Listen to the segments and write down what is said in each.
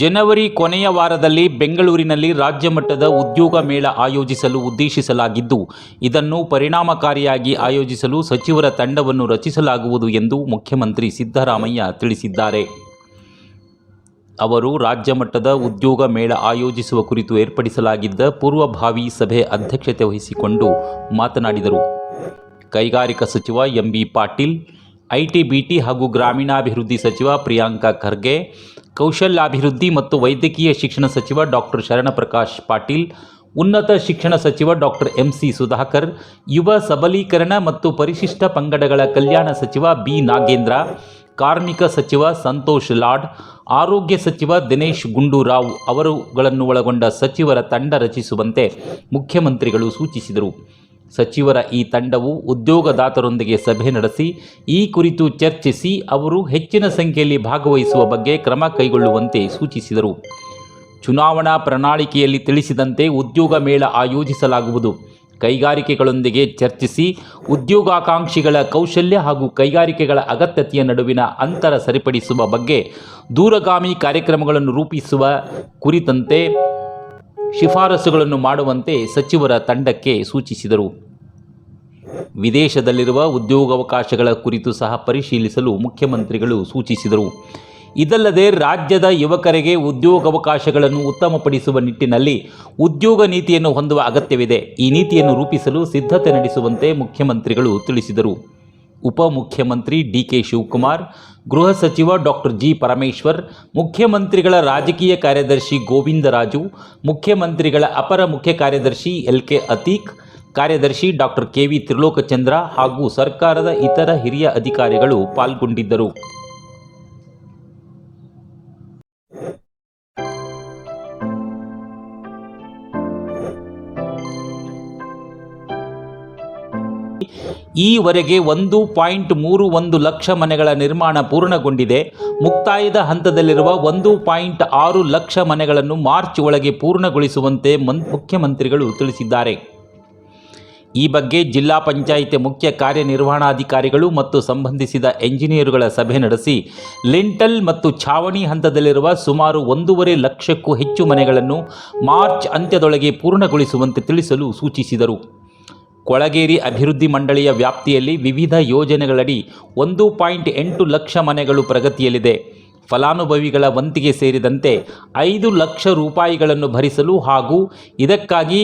ಜನವರಿ ಕೊನೆಯ ವಾರದಲ್ಲಿ ಬೆಂಗಳೂರಿನಲ್ಲಿ ರಾಜ್ಯ ಮಟ್ಟದ ಉದ್ಯೋಗ ಮೇಳ ಆಯೋಜಿಸಲು ಉದ್ದೇಶಿಸಲಾಗಿದ್ದು, ಇದನ್ನು ಪರಿಣಾಮಕಾರಿಯಾಗಿ ಆಯೋಜಿಸಲು ಸಚಿವರ ತಂಡವನ್ನು ರಚಿಸಲಾಗುವುದು ಎಂದು ಮುಖ್ಯಮಂತ್ರಿ ಸಿದ್ದರಾಮಯ್ಯ ತಿಳಿಸಿದ್ದಾರೆ. ಅವರು ರಾಜ್ಯ ಮಟ್ಟದ ಉದ್ಯೋಗ ಮೇಳ ಆಯೋಜಿಸುವ ಕುರಿತು ಏರ್ಪಡಿಸಲಾಗಿದ್ದ ಪೂರ್ವಭಾವಿ ಸಭೆ ಅಧ್ಯಕ್ಷತೆ ವಹಿಸಿಕೊಂಡು ಮಾತನಾಡಿದರು. ಕೈಗಾರಿಕಾ ಸಚಿವ M B Patil, IT, BT ಹಾಗೂ ಗ್ರಾಮೀಣಾಭಿವೃದ್ಧಿ ಸಚಿವ ಪ್ರಿಯಾಂಕ ಖರ್ಗೆ ಕೌಶಲ್ಯಾಭಿವೃದ್ಧಿ ಮತ್ತು ವೈದ್ಯಕೀಯ ಶಿಕ್ಷಣ ಸಚಿವ ಡಾಕ್ಟರ್ ಶರಣಪ್ರಕಾಶ್ ಪಾಟೀಲ್, ಉನ್ನತ ಶಿಕ್ಷಣ ಸಚಿವ ಡಾಕ್ಟರ್ ಎಂ ಸಿ ಸುಧಾಕರ್, ಯುವ ಸಬಲೀಕರಣ ಮತ್ತು ಪರಿಶಿಷ್ಟ ಪಂಗಡಗಳ ಕಲ್ಯಾಣ ಸಚಿವ ಬಿ. ನಾಗೇಂದ್ರ, ಕಾರ್ಮಿಕ ಸಚಿವ ಸಂತೋಷ್ ಲಾಡ್, ಆರೋಗ್ಯ ಸಚಿವ ದಿನೇಶ್ ಗುಂಡೂರಾವ್ ಅವರುಗಳನ್ನು ಒಳಗೊಂಡ ಸಚಿವರ ತಂಡ ರಚಿಸುವಂತೆ ಮುಖ್ಯಮಂತ್ರಿಗಳು ಸೂಚಿಸಿದರು. ಸಚಿವರ ಈ ತಂಡವು ಉದ್ಯೋಗದಾತರೊಂದಿಗೆ ಸಭೆ ನಡೆಸಿ, ಈ ಕುರಿತು ಚರ್ಚಿಸಿ ಅವರು ಹೆಚ್ಚಿನ ಸಂಖ್ಯೆಯಲ್ಲಿ ಭಾಗವಹಿಸುವ ಬಗ್ಗೆ ಕ್ರಮ ಕೈಗೊಳ್ಳುವಂತೆ ಸೂಚಿಸಿದರು. ಚುನಾವಣಾ ಪ್ರಣಾಳಿಕೆಯಲ್ಲಿ ತಿಳಿಸಿದಂತೆ ಉದ್ಯೋಗ ಮೇಳ ಆಯೋಜಿಸಲಾಗುವುದು. ಕೈಗಾರಿಕೆಗಳೊಂದಿಗೆ ಚರ್ಚಿಸಿ, ಉದ್ಯೋಗಾಕಾಂಕ್ಷಿಗಳ ಕೌಶಲ್ಯ ಹಾಗೂ ಕೈಗಾರಿಕೆಗಳ ಅಗತ್ಯತೆಯ ನಡುವಿನ ಅಂತರ ಸರಿಪಡಿಸುವ ಬಗ್ಗೆ ದೂರಗಾಮಿ ಕಾರ್ಯಕ್ರಮಗಳನ್ನು ರೂಪಿಸುವ ಕುರಿತಂತೆ ಶಿಫಾರಸುಗಳನ್ನು ಮಾಡುವಂತೆ ಸಚಿವರ ತಂಡಕ್ಕೆ ಸೂಚಿಸಿದರು. ವಿದೇಶದಲ್ಲಿರುವ ಉದ್ಯೋಗಾವಕಾಶಗಳ ಕುರಿತು ಸಹ ಪರಿಶೀಲಿಸಲು ಮುಖ್ಯಮಂತ್ರಿಗಳು ಸೂಚಿಸಿದರು. ಇದಲ್ಲದೆ ರಾಜ್ಯದ ಯುವಕರಿಗೆ ಉದ್ಯೋಗಾವಕಾಶಗಳನ್ನು ಉತ್ತಮಪಡಿಸುವ ನಿಟ್ಟಿನಲ್ಲಿ ಉದ್ಯೋಗ ನೀತಿಯನ್ನು ಹೊಂದುವ ಅಗತ್ಯವಿದೆ. ಈ ನೀತಿಯನ್ನು ರೂಪಿಸಲು ಸಿದ್ಧತೆ ನಡೆಸುವಂತೆ ಮುಖ್ಯಮಂತ್ರಿಗಳು ತಿಳಿಸಿದರು. ಉಪಮುಖ್ಯಮಂತ್ರಿ ಡಿ ಕೆ ಶಿವಕುಮಾರ್, ಗೃಹ ಸಚಿವ ಡಾಕ್ಟರ್ ಜಿ ಪರಮೇಶ್ವರ್, ಮುಖ್ಯಮಂತ್ರಿಗಳ ರಾಜಕೀಯ ಕಾರ್ಯದರ್ಶಿ ಗೋವಿಂದರಾಜು, ಮುಖ್ಯಮಂತ್ರಿಗಳ ಅಪರ ಮುಖ್ಯ ಕಾರ್ಯದರ್ಶಿ ಎಲ್ ಕೆ ಅತೀಕ್ ಕಾರ್ಯದರ್ಶಿ ಡಾಕ್ಟರ್ ಕೆ ವಿ ತ್ರಿಲೋಕಚಂದ್ರ ಹಾಗೂ ಸರ್ಕಾರದ ಇತರ ಹಿರಿಯ ಅಧಿಕಾರಿಗಳು ಪಾಲ್ಗೊಂಡಿದ್ದರು. ಈವರೆಗೆ ಒಂದು ಪಾಯಿಂಟ್ ಮೂರು ಒಂದು ಲಕ್ಷ ಮನೆಗಳ ನಿರ್ಮಾಣ ಪೂರ್ಣಗೊಂಡಿದೆ. ಮುಕ್ತಾಯದ ಹಂತದಲ್ಲಿರುವ ಒಂದು ಪಾಯಿಂಟ್ ಆರು ಲಕ್ಷ ಮನೆಗಳನ್ನು ಮಾರ್ಚ್ ಒಳಗೆ ಪೂರ್ಣಗೊಳಿಸುವಂತೆ ಮುಖ್ಯಮಂತ್ರಿಗಳು ತಿಳಿಸಿದ್ದಾರೆ. ಈ ಬಗ್ಗೆ ಜಿಲ್ಲಾ ಪಂಚಾಯಿತಿ ಮುಖ್ಯ ಕಾರ್ಯನಿರ್ವಹಣಾಧಿಕಾರಿಗಳು ಮತ್ತು ಸಂಬಂಧಿಸಿದ ಎಂಜಿನಿಯರುಗಳ ಸಭೆ ನಡೆಸಿ ಲಿಂಟಲ್ ಮತ್ತು ಛಾವಣಿ ಹಂತದಲ್ಲಿರುವ ಸುಮಾರು ಒಂದೂವರೆ ಲಕ್ಷಕ್ಕೂ ಹೆಚ್ಚು ಮನೆಗಳನ್ನು ಮಾರ್ಚ್ ಅಂತ್ಯದೊಳಗೆ ಪೂರ್ಣಗೊಳಿಸುವಂತೆ ತಿಳಿಸಲು ಸೂಚಿಸಿದರು. ಕೊಳಗೇರಿ ಅಭಿವೃದ್ಧಿ ಮಂಡಳಿಯ ವ್ಯಾಪ್ತಿಯಲ್ಲಿ ವಿವಿಧ ಯೋಜನೆಗಳಡಿ ಒಂದು ಪಾಯಿಂಟ್ ಎಂಟು ಲಕ್ಷ ಮನೆಗಳು ಪ್ರಗತಿಯಲ್ಲಿದೆ. ಫಲಾನುಭವಿಗಳ ವಂತಿಗೆ ಸೇರಿದಂತೆ ಐದು ಲಕ್ಷ ರೂಪಾಯಿಗಳನ್ನು ಭರಿಸಲು ಹಾಗೂ ಇದಕ್ಕಾಗಿ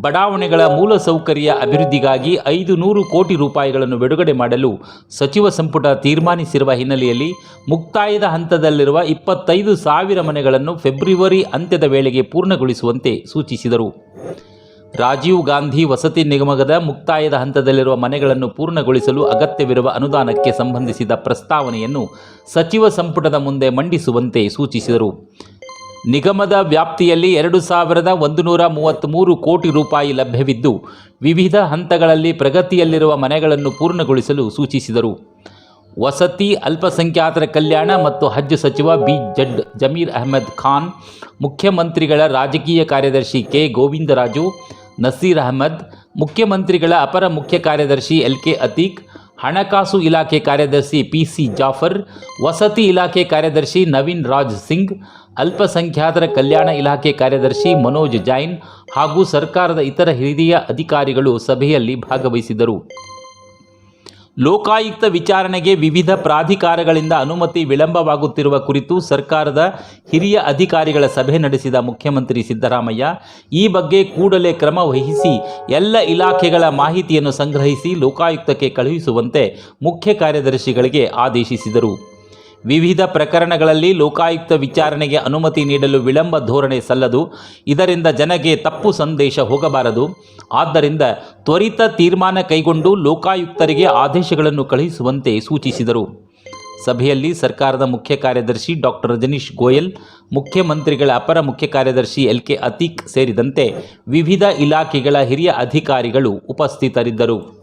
ಬಡಾವಣೆಗಳ ಮೂಲಸೌಕರ್ಯ ಅಭಿವೃದ್ಧಿಗಾಗಿ ಐದು ನೂರು ಕೋಟಿ ರೂಪಾಯಿಗಳನ್ನು ಬಿಡುಗಡೆ ಮಾಡಲು ಸಚಿವ ಸಂಪುಟ ತೀರ್ಮಾನಿಸಿರುವ ಹಿನ್ನೆಲೆಯಲ್ಲಿ ಮುಕ್ತಾಯದ ಹಂತದಲ್ಲಿರುವ ಇಪ್ಪತ್ತೈದು ಸಾವಿರ ಮನೆಗಳನ್ನು ಫೆಬ್ರವರಿ ಅಂತ್ಯದ ವೇಳೆಗೆ ಪೂರ್ಣಗೊಳಿಸುವಂತೆ ಸೂಚಿಸಿದರು. ರಾಜೀವ್ ಗಾಂಧಿ ವಸತಿ ನಿಗಮದ ಮುಕ್ತಾಯದ ಹಂತದಲ್ಲಿರುವ ಮನೆಗಳನ್ನು ಪೂರ್ಣಗೊಳಿಸಲು ಅಗತ್ಯವಿರುವ ಅನುದಾನಕ್ಕೆ ಸಂಬಂಧಿಸಿದ ಪ್ರಸ್ತಾವನೆಯನ್ನು ಸಚಿವ ಸಂಪುಟದ ಮುಂದೆ ಮಂಡಿಸುವಂತೆ ಸೂಚಿಸಿದರು. ನಿಗಮದ ವ್ಯಾಪ್ತಿಯಲ್ಲಿ ಎರಡು ಸಾವಿರದ ಒಂದು ನೂರ ಮೂವತ್ತ್ಮೂರು ಕೋಟಿ ರೂಪಾಯಿ ಲಭ್ಯವಿದ್ದು, ವಿವಿಧ ಹಂತಗಳಲ್ಲಿ ಪ್ರಗತಿಯಲ್ಲಿರುವ ಮನೆಗಳನ್ನು ಪೂರ್ಣಗೊಳಿಸಲು ಸೂಚಿಸಿದರು. ವಸತಿ, ಅಲ್ಪಸಂಖ್ಯಾತರ ಕಲ್ಯಾಣ ಮತ್ತು ಹಜ್ ಸಚಿವ ಬಿ ಜಡ್ ಜಮೀರ್ ಅಹಮದ್ ಖಾನ್, ಮುಖ್ಯಮಂತ್ರಿಗಳ ರಾಜಕೀಯ ಕಾರ್ಯದರ್ಶಿ ಕೆ. ಗೋವಿಂದರಾಜು ನಸೀರ್ ಅಹಮದ್, ಮುಖ್ಯಮಂತ್ರಿಗಳ ಅಪರ ಮುಖ್ಯ ಕಾರ್ಯದರ್ಶಿ ಎಲ್ ಕೆ ಅತೀಕ್, ಹಣಕಾಸು ಇಲಾಖೆ ಕಾರ್ಯದರ್ಶಿ ಪಿ ಸಿ ಜಾಫರ್, ವಸತಿ ಇಲಾಖೆ ಕಾರ್ಯದರ್ಶಿ ನವೀನ್ ರಾಜ್ ಸಿಂಗ್, ಅಲ್ಪಸಂಖ್ಯಾತರ ಕಲ್ಯಾಣ ಇಲಾಖೆ ಕಾರ್ಯದರ್ಶಿ ಮನೋಜ್ ಜೈನ್ ಹಾಗೂ ಸರ್ಕಾರದ ಇತರ ಹಿರಿಯ ಅಧಿಕಾರಿಗಳು ಸಭೆಯಲ್ಲಿ ಭಾಗವಹಿಸಿದರು. ಲೋಕಾಯುಕ್ತ ವಿಚಾರಣೆಗೆ ವಿವಿಧ ಪ್ರಾಧಿಕಾರಗಳಿಂದ ಅನುಮತಿ ವಿಳಂಬವಾಗುತ್ತಿರುವ ಕುರಿತು ಸರ್ಕಾರದ ಹಿರಿಯ ಅಧಿಕಾರಿಗಳ ಸಭೆ ನಡೆಸಿದ ಮುಖ್ಯಮಂತ್ರಿ ಸಿದ್ದರಾಮಯ್ಯ, ಈ ಬಗ್ಗೆ ಕೂಡಲೇ ಕ್ರಮ ವಹಿಸಿ ಎಲ್ಲ ಇಲಾಖೆಗಳ ಮಾಹಿತಿಯನ್ನು ಸಂಗ್ರಹಿಸಿ ಲೋಕಾಯುಕ್ತಕ್ಕೆ ಕಳುಹಿಸುವಂತೆ ಮುಖ್ಯ ಕಾರ್ಯದರ್ಶಿಗಳಿಗೆ ಆದೇಶಿಸಿದರು. ವಿವಿಧ ಪ್ರಕರಣಗಳಲ್ಲಿ ಲೋಕಾಯುಕ್ತ ವಿಚಾರಣೆಗೆ ಅನುಮತಿ ನೀಡಲು ವಿಳಂಬ ಧೋರಣೆ ಸಲ್ಲದು. ಇದರಿಂದ ಜನಗೆ ತಪ್ಪು ಸಂದೇಶ ಹೋಗಬಾರದು. ಆದ್ದರಿಂದ ತ್ವರಿತ ತೀರ್ಮಾನ ಕೈಗೊಂಡು ಲೋಕಾಯುಕ್ತರಿಗೆ ಆದೇಶಗಳನ್ನು ಕಳುಹಿಸುವಂತೆ ಸೂಚಿಸಿದರು. ಸಭೆಯಲ್ಲಿ ಸರ್ಕಾರದ ಮುಖ್ಯ ಕಾರ್ಯದರ್ಶಿ ಡಾಕ್ಟರ್ ರಜನೀಶ್ ಗೋಯಲ್, ಮುಖ್ಯಮಂತ್ರಿಗಳ ಅಪರ ಮುಖ್ಯ ಕಾರ್ಯದರ್ಶಿ ಎಲ್. ಕೆ. ಅತೀಕ್ ಸೇರಿದಂತೆ ವಿವಿಧ ಇಲಾಖೆಗಳ ಹಿರಿಯ ಅಧಿಕಾರಿಗಳು ಉಪಸ್ಥಿತರಿದ್ದರು.